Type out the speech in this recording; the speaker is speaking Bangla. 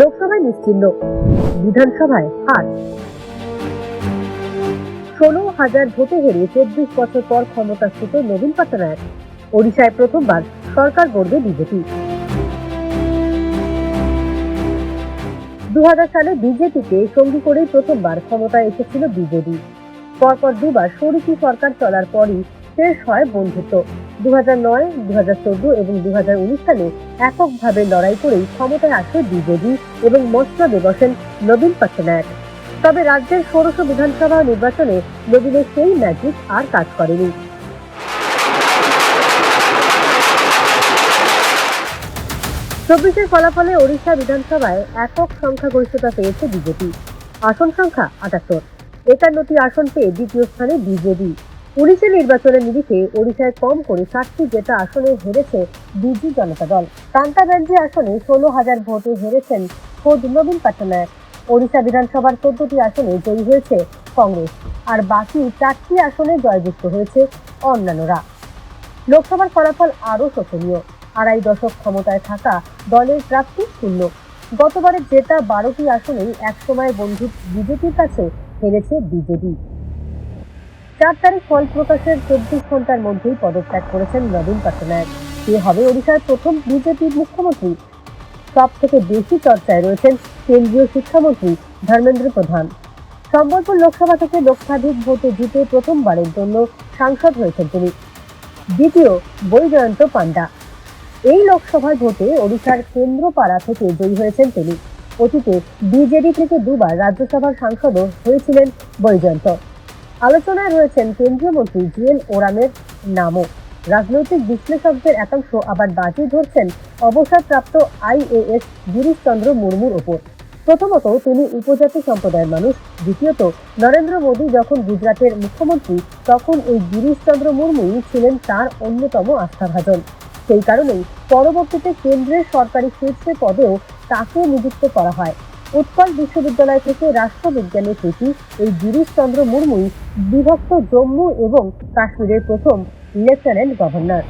লোকসভায় নিশ্চিহ্ন বিধানসভায় হার। ষোলো হাজার ভোটে হেরে চব্বিশ বছর পর ক্ষমতাচ্যুত নবীন পট্টনায়ক। ওড়িশায় প্রথমবার সরকার গড়বে বিজেপি। দু সালে বিজেপিকে সঙ্গী করেই প্রথমবার ক্ষমতায় এসেছিল বিজেপি। পরপর দুবার শরিকি সরকার চলার পরই শেষ হয় বন্ধুত্ব। দু নয় দু চোদ্দ এবং দু সালে এককভাবে লড়াই করেই ক্ষমতায় আসে বিজেপি এবং মসনদে বসেন নবীন পট্টনায়ক তবে রাজ্যের ষোড়শ বিধানসভা নির্বাচনে নবীনের সেই ম্যাজিক আর কাজ করেনি। চব্বিশের ফলাফলে ওড়িশা বিধানসভায় একক সংখ্যাগরিষ্ঠতা পেয়েছে বিজেপি। আসন সংখ্যা আটাত্তর। একান্নটি আসন পেয়ে দ্বিতীয় স্থানে বিজেপি। উনিশে নির্বাচনের নিরিখে ওড়িশায় কম করে ষাটটি জেতা আসনে হেরেছে বিজু জনতা দল। কান্তা ব্যানার্জি আসনে ষোলো হাজার ভোটে হেরেছেন খোদ নবীন পট্টনায়ক ওড়িশা বিধানসভার চোদ্দটি আসনে জয়ী হয়েছে কংগ্রেস। আর বাকি চারটি আসনে জয়যুক্ত হয়েছে অন্যান্যরা। লোকসভার ফলাফল আরও শোচনীয়। আড়াই দশক ক্ষমতায় থাকা দলের প্রাপ্তি শূন্য। গতবারের জেতা বারোটি আসনেই একসময় বন্ধু বিজেপির কাছে হেরেছে বিজেপি। চার তারিখ ফল প্রকাশের চব্বিশ ঘণ্টার মধ্যেই পদত্যাগ করেছেন নবীন পট্টনায়ক কে হবে ওড়িশার প্রথম বিজেপির মুখ্যমন্ত্রী। সব থেকে বেশি চর্চায় রয়েছেন কেন্দ্রীয় শিক্ষামন্ত্রী ধর্মেন্দ্র প্রধান। সম্বলপুর লোকসভা থেকে লক্ষাধিক ভোটে জিতে প্রথমবারের জন্য সাংসদ হয়েছেন তিনি। দ্বিতীয় বৈজয়ন্ত পান্ডা এই লোকসভা ভোটে ওড়িশার কেন্দ্রপাড়া থেকে জয়ী হয়েছেন তিনি। অতীতে বিজেডি থেকে দুবার রাজ্যসভার সাংসদও হয়েছিলেন বৈজয়ন্ত। আলোচনায় রয়েছেন কেন্দ্রীয় মন্ত্রী জি এল ওরামের নামও। রাজনৈতিক বিশ্লেষকদের একাংশ আবার বাজি ধরছেন অবসরপ্রাপ্ত আইএএস গিরিশচন্দ্র মুর্মুর ওপর। প্রথমত, তিনি উপজাতি সম্প্রদায়ের মানুষ। দ্বিতীয়ত, নরেন্দ্র মোদী যখন গুজরাটের মুখ্যমন্ত্রী, তখন এই গিরিশচন্দ্র মুর্মুই ছিলেন তার অন্যতম আস্থাভাজন। সেই কারণেই পরবর্তীতে কেন্দ্রের সরকারি শীর্ষে পদেও তাকে নিযুক্ত করা হয়। উৎকল বিশ্ববিদ্যালয় থেকে রাষ্ট্রবিজ্ঞানের প্রতি এই গিরিশচন্দ্র মুর্মুই বিভক্ত জম্মু এবং কাশ্মীরের প্রথম লেফটেন্যান্ট গভর্নর।